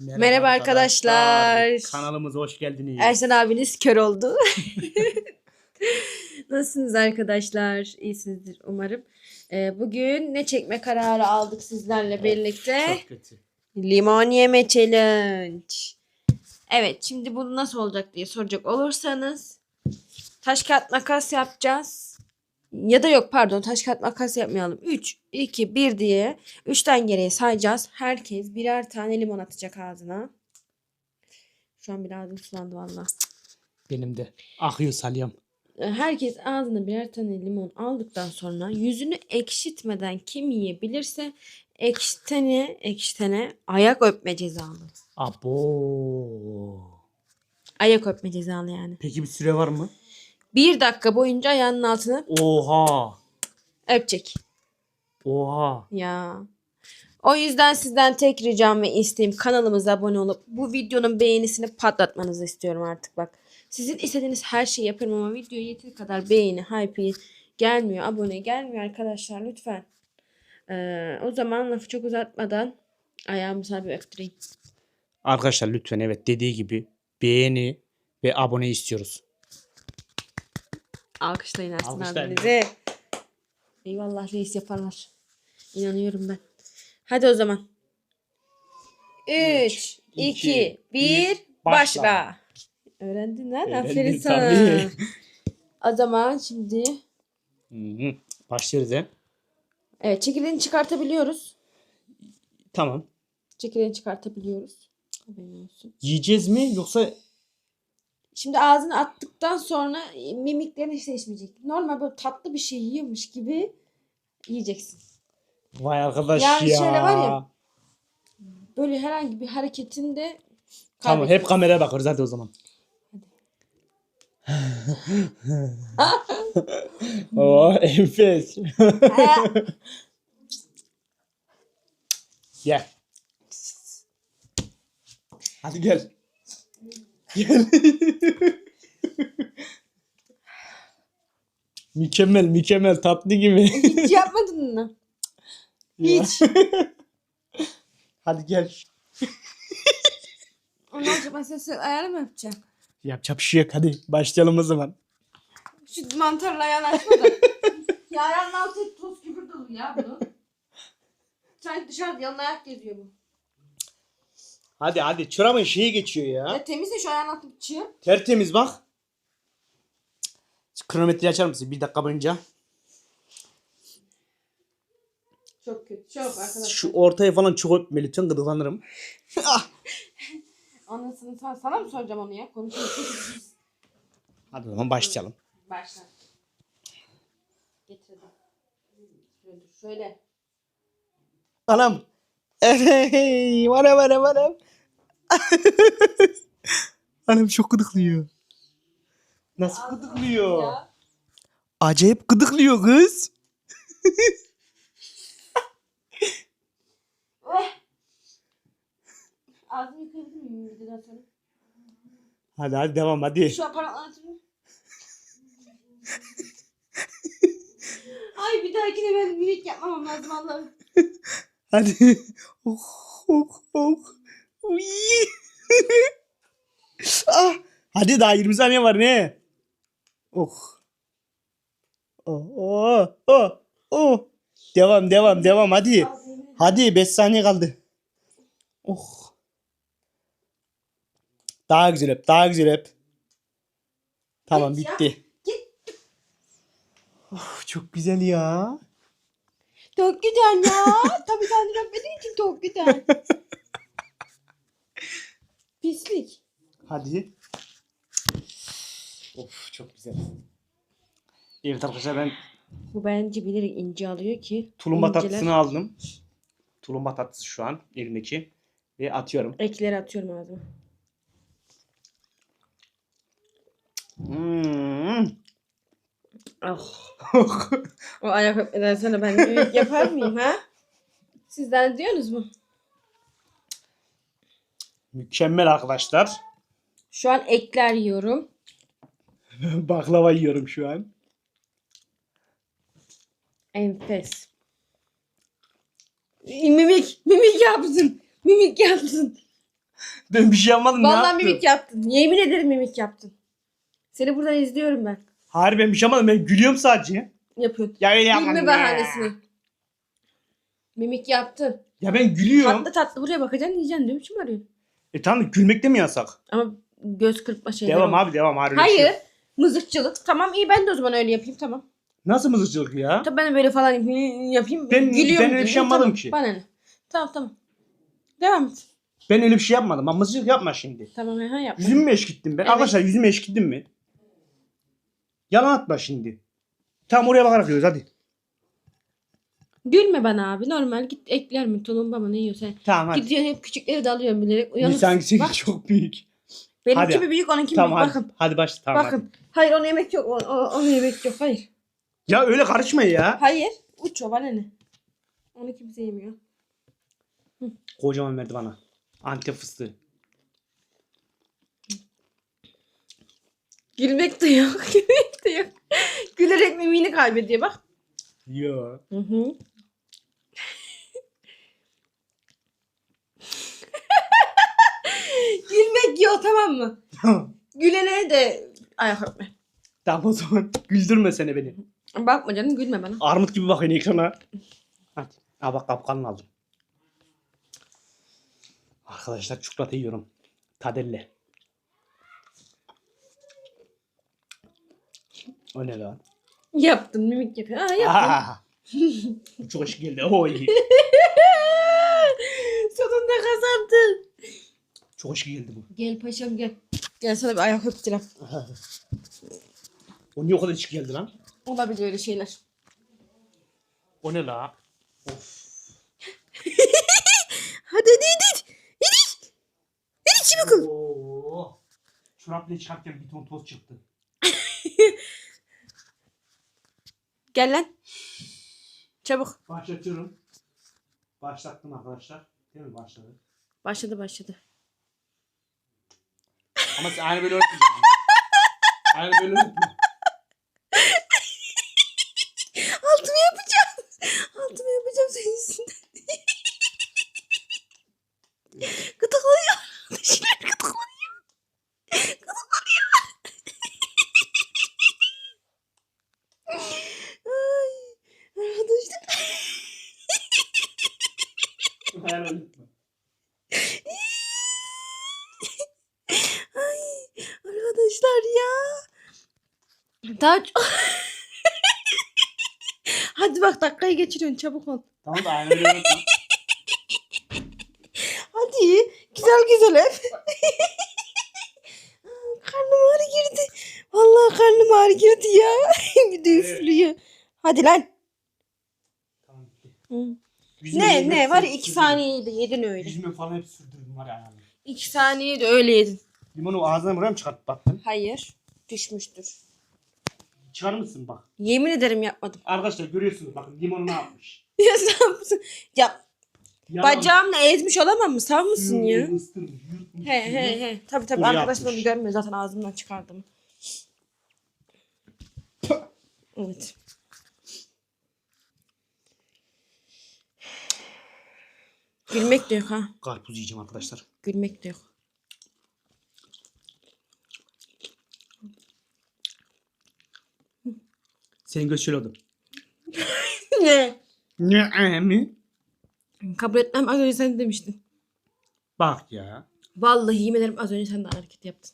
Merhaba arkadaşlar. Kanalımıza hoş geldiniz. Ersen abiniz kör oldu. Nasılsınız arkadaşlar? İyisinizdir umarım. Ee, bugün ne çekme kararı aldık sizlerle birlikte? Çok kötü. Limon yeme challenge. Evet şimdi bu nasıl olacak diye soracak olursanız taş kağıt makas yapacağız. Ya da yok pardon taş kağıt makas yapmayalım. 3, 2, 1 diye 3'ten geriye sayacağız. Herkes birer tane limon atacak ağzına. Şu an bir ağzım sulandı valla. Benim de. Akıyor salyam. Herkes ağzına birer tane limon aldıktan sonra yüzünü ekşitmeden kim yiyebilirse ekşitene ekşitene ayak öpme cezalı. Abo. Ayak öpme cezalı yani. Peki bir süre var mı? Bir dakika boyunca ayağının altını Oha. öpecek. Oha. Ya. O yüzden sizden tek ricam ve isteğim kanalımıza abone olup bu videonun beğenisini patlatmanızı istiyorum artık bak. Sizin istediğiniz her şeyi yaparım ama video yeteri kadar beğeni, hype gelmiyor, abone gelmiyor arkadaşlar lütfen. Ee, o zaman lafı çok uzatmadan ayağımı sana bir öptüreyim. Arkadaşlar lütfen evet dediği gibi beğeni ve abone istiyoruz. Alkışlayın Ersin Alkışlayın. abinizi. Eyvallah reis yaparlar. İnanıyorum ben. Hadi o zaman. 3, 2, iki, 1, başla. başla. Öğrendin lan. Öğrendim Aferin sana. tabii. O zaman şimdi Hı hı. Başlıyoruz he. evet çekirdeğini çıkartabiliyoruz. Tamam. Çekirdeğini çıkartabiliyoruz. Haberin olsun. Yiyeceğiz mi yoksa Şimdi ağzına attıktan sonra mimiklerin hiç değişmeyecek. Normal böyle tatlı bir şey yiyormuş gibi yiyeceksin. vay arkadaş Yani ya. şöyle var ya, Böyle herhangi bir hareketinde Tamam hep kameraya bakıyoruz hadi o zaman. Oo enfes. Gel. Hadi gel. Gel. mükemmel mükemmel tatlı gibi. Hiç yapmadın mı? Ya. Hiç. Hadi gel. Ondan sonra ben seni ayağını mı öpeceğim? Yapacak bir şey yok hadi başlayalım o zaman. Şu mantarla ayağını açma da. ya ayağının altı toz küfür dolu ya bunun. Sanki dışarıda yalın ayak geziyor bu. Hadi hadi çorabın şeyi geçiyor ya. Ya temizle şu ayağını atıp çığ. Tertemiz bak. Kronometreyi açar mısın bir dakika boyunca? Çok kötü. Çok arkadaşlar. Şu ortaya falan çok öpme lütfen gıdıklanırım. Anasını sana, sana mı soracağım onu ya? Konuşuyoruz. Hadi o zaman başlayalım. Başla. Getir hadi. Şöyle dur. Şöyle. Anam. Hey, vara vara vara. Anam çok gıdıklıyor. Nasıl gıdıklıyor? Ya. Acayip gıdıklıyor kız. Oh. Ağzımı yıkayabilir miyim videodan sonra? Hadi hadi devam hadi. Şu aparatları atayım. Ay bir dahakine ben mimik yapmamam lazım Allah'ım. Hadi. Oh, oh, oh. Ah. Hadi daha 20 saniye var ne? Oh. Oh, oh, oh, oh. Devam, devam, devam hadi. Hadi 5 saniye kaldı. Oh. Daha güzel öp, daha güzel öp. Tamam bitti. Oh, çok güzel ya. Çok güzel ya. Tabii kendini öpmediğin için çok güzel. Pislik. Hadi. Of çok güzel. Evet arkadaşlar ben Bu bence bilerek ince alıyor ki. tulumba inceler- tatlısını aldım. Tulumba tatlısı şu an elimdeki. Ve atıyorum. Ekleri atıyorum ağzıma. Hmm. Ah. O ayak öpmeden sonra ben mimik yapar mıyım ha? Sizden diyorsunuz mu? Mükemmel arkadaşlar. Şu an ekler yiyorum. Baklava yiyorum şu an. Enfes. Mimik, mimik yapsın. Mimik yapsın. Ben bir şey yapmadım. ne Vallahi yaptım? mimik yaptın. Yemin ederim mimik yaptın. Seni buradan izliyorum ben. Hayır ben bir şey yapmadım. Ben gülüyorum sadece. Yapıyorsun. Ya öyle yapmadım. Gülme bahanesini. Mimik yaptın. Ya ben gülüyorum. Tatlı tatlı buraya bakacaksın yiyeceksin. Ne biçim arıyorsun? E tamam gülmek de mi yasak? Ama göz kırpma şeyleri devam var. abi devam. Hayır, bir şey Hayır. yok. Mızıkçılık. Tamam iyi ben de o zaman öyle yapayım tamam. Nasıl mızıkçılık ya? Tabii ben böyle falan yapayım. Ben- Gülüyorum. ben öyle bir şey yapmadım tamam. ki. Bana ne? Tamam tamam. Devam et. Ben öyle bir şey yapmadım. Ama mızıkçılık yapma şimdi. Tamam ha yap. Yüzümü mü eşkittim ben? Evet. Arkadaşlar yüzümü eşkittim mi? Yalan atma şimdi. Tamam oraya bakarak yiyoruz hadi. Gülme bana abi. Normal git ekler mi? Tulumba mı ne yiyorsan. Tamam hadi. Gidiyorsun hep küçükleri de alıyorsun bilerek. Bir Uyanık. sanki Bak çok büyük. benimki Hadi. mi büyük onunki Tamam büyük? hadi. Bakın. Hadi başla tamam. Bakın. Hayır onu yemek yok. O, o, onu yemek yok. Hayır. hadi. Ya öyle karışma ya. Hayır. Uç o bana ne? Onu kimse yemiyor. Kocaman verdi bana. Antep fıstığı. Gülmek de yok. Gülmek de yok. Gülerek mimini kaybediyor bak. Yo. Hı hı. Gülmek yok tamam mı? Gülene de ayak öpme. tamam o zaman güldürme seni beni. Bakma canım gülme bana. Armut gibi bakın ekrana. Hadi. Ha bak kapkanını aldım. Arkadaşlar çikolata yiyorum. Tadelle. O ne lan? Yaptım mimik yapıyor. Aa yaptım. Aa! Bu çok hoş geldi. Oy. Sonunda kazandın. Çok hoş geldi bu. Gel paşam gel. Gel sana bir ayak öptürem. O niye o kadar içki geldi lan? Olabilir öyle şeyler. O ne la? Of. Hadi hadi hadi. Hadi. Hadi bakalım. Oo. Çorapla çıkarken bir ton toz çıktı. Gel lan. Çabuk. Başlatıyorum. Başlattım arkadaşlar. Değil mi başladı? Başladı başladı. Ama sen aynı böyle öğretmeyeceksin. aynı böyle öğretme. Altımı yapacağım. Altımı yapacağım senin üstünden. Gıdıklıyor. Dişler gıdıklıyor. Gıdıklıyor. Ay. Arkadaşlar. Hayal öğretme. Ay. Arkadaşlar ya. Daha. Hadi bak dakikayı geçiriyorsun çabuk ol. Tamam da aynı öğretme. Hadi güzel güzel hep. karnım ağrı girdi. Vallahi karnım ağrı girdi ya. bir de üflüyor. Hadi lan. Tamam. Hı. Ne ne var ya sürdüm. iki saniyeydi yedin öyle. Yüzüme falan hep sürdürdüm var ya. Yani. İki saniyeydi öyle yedin. Limonu ağzına buraya mı çıkartıp baktın? Hayır düşmüştür. Çıkar mısın bak. Yemin ederim yapmadım. Arkadaşlar görüyorsunuz bakın limonu ne yapmış. ya sen misin? Ya Yalan. bacağımla ezmiş olamam mı? Sağ mısın ya? Sürmüş, ıstırmış, He he he. Tabii tabii Buraya arkadaşlar onu atmış. görmüyor zaten ağzımdan çıkardım. Evet. Gülmek de yok ha. Karpuz yiyeceğim arkadaşlar. Gülmek de yok. Senin göz şöyle oldu. Ne? Ne mi? Kabul etmem az önce sen demiştin. Bak ya. Vallahi yemin ederim az önce sen de hareket yaptın.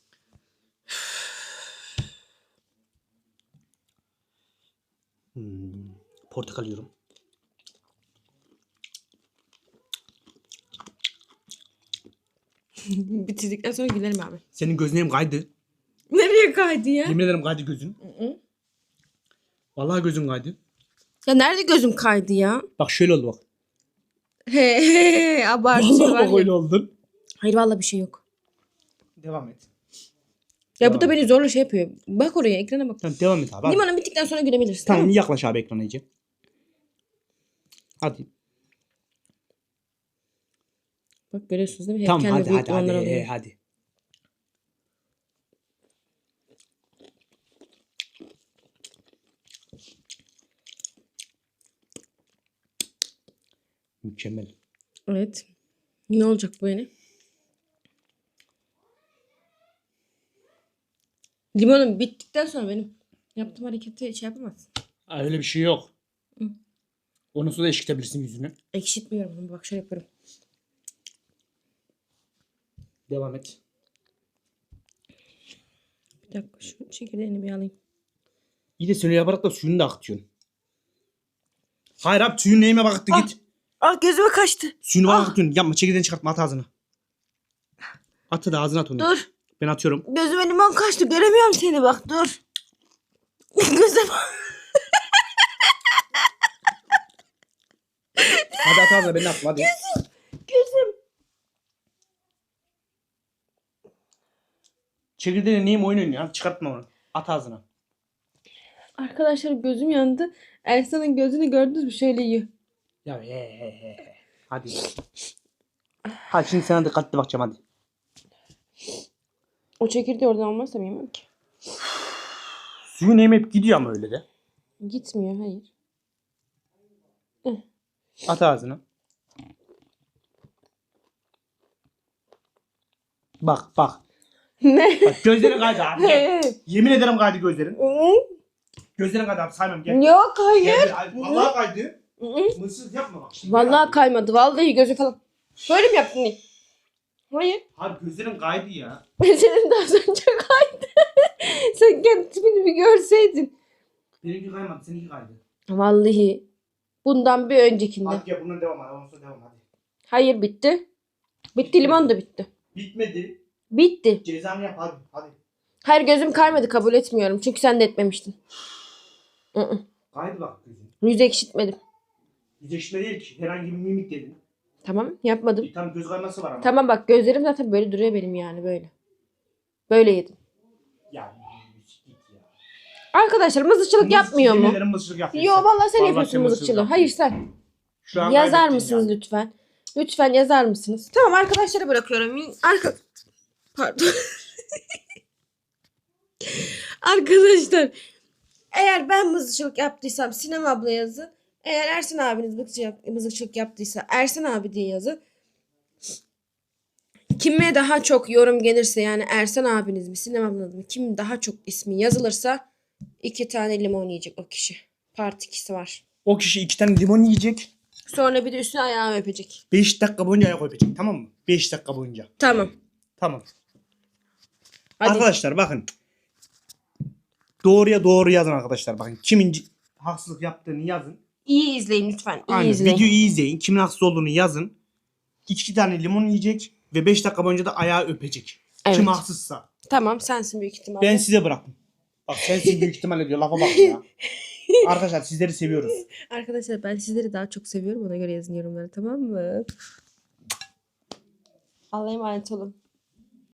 Hmm. Portakal yiyorum. Bitirdikten sonra gülerim abi. Senin gözün hem kaydı. Nereye kaydı ya? Yemin ederim kaydı gözün. hı. Vallahi gözün kaydı. Ya nerede gözüm kaydı ya? Bak şöyle oldu bak. He he he abartı Vallahi var bak ya. öyle oldun. Hayır vallahi bir şey yok. Devam et. Ya bu da Devam. beni zorla şey yapıyor. Bak oraya ekrana bak. Tamam devam et abi. hadi. Limonun bittikten sonra gülebilirsin. Tamam Tamam. yaklaş abi ekrana iyice. Hadi. Bak görüyorsunuz değil mi? Hep Tamam kendi hadi büyük hadi hadi, alıyor. hadi. mükemmel. Evet. Ne olacak bu yine? Limonum bittikten sonra benim yaptığım hareketi şey yapamazsın. Aa, Öyle bir şey yok. Hı. Onu suda eşitebilirsin yüzünü. Ekşitmiyorum bunu. Bak şöyle yaparım. Devam et. Bir dakika şu çekirdeğini bir alayım. İyi de sen yaparak da suyunu da akıtıyorsun. Hayır abi suyun neyime baktı ah! git. Ah gözüme kaçtı. Suyunu Ah. bana akıtıyorsun. Yapma çekirdeğini çıkartma at ağzına. At da ağzına at onu. Dur. Ben atıyorum. Gözüme limon kaçtı. Göremiyorum seni bak dur. Gözüm. Hadi at ağzına ben de atma hadi. Gözüm. Çekirdeğine neyim oyun oynuyor? Çıkartma onu. At ağzına. Arkadaşlar gözüm yandı. Ersan'ın gözünü gördünüz mü? Şöyle yiyor. Ya he he he. he. Hadi. Hadi şimdi sana dikkatli bakacağım hadi. O çekirdeği oradan almazsam yemem ki. Suyun neyim hep gidiyor ama öyle de. Gitmiyor hayır. At ağzına. Bak bak. ne? Bak gözlerin kaydı abi. Gel. Yemin ederim kaydı gözlerin. Gözlerin kaydı abi saymam gel. Yok hayır. Gel, gel. Vallahi kaydı. Hı. Mırsız yapma bak şimdi. Vallahi kaymadı. Vallahi gözü falan. Böyle mi yaptın? ne? Hayır. Abi gözlerin kaydı ya. Senin az önce kaydı. Sen kendi tipini bir görseydin. Benimki kaymadı seninki kaydı. Vallahi. Bundan bir öncekinde. Hadi gel bundan devam hadi. Ondan sonra devam hadi. Hayır bitti. Bitti limon da bitti. Bitmedi. Bitti. Cezanı yap hadi. Hadi. Hayır gözüm kaymadı kabul etmiyorum. Çünkü sen de etmemiştin. Hı hı. Kaydı bak gözün. Yüz ekşitmedim. Yüzleşme değil ki. Herhangi bir mimik dedin. Tamam yapmadım. E, tam göz kayması var ama. Tamam bak gözlerim zaten böyle duruyor benim yani böyle. Böyle yedim. Ya git ya. Arkadaşlar mızıkçılık yapmıyor mu? mızıkçılık yapıyor. Yo vallahi sen Vallahi yapıyorsun sen mızıkçılığı. mızıkçılık Hayır sen. Şu an Yazar kaybettin mısınız yani. lütfen? Lütfen yazar mısınız? Tamam arkadaşlara bırakıyorum. Arka... Pardon. Arkadaşlar eğer ben mızıkçılık yaptıysam Sinem abla yazın. Eğer Ersin abiniz mızıkçılık, yaptıysa Ersin abi diye yazın. Kime daha çok yorum gelirse yani Ersan abiniz mi Sinem ablanız mı kim daha çok ismi yazılırsa iki tane limon yiyecek o kişi. Part 2'si var. O kişi iki tane limon yiyecek. Sonra bir de üstüne ayağımı öpecek. 5 dakika boyunca ayak öpecek tamam mı? 5 dakika boyunca. Tamam. Tamam. Hadi. Arkadaşlar bakın. Doğruya doğru yazın arkadaşlar. Bakın kimin haksızlık yaptığını yazın. İyi izleyin lütfen. İyi Aynen. izleyin. Videoyu iyi izleyin. Kimin haksız olduğunu yazın. İki tane limon yiyecek ve 5 dakika boyunca da ayağı öpecek. Evet. Kim haksızsa. Tamam sensin büyük ihtimalle. Ben size bıraktım. Bak sensin büyük ihtimalle diyor. Lafa bak ya. Arkadaşlar sizleri seviyoruz. Arkadaşlar ben sizleri daha çok seviyorum. Ona göre yazın yorumları tamam mı? Allah'a emanet olun.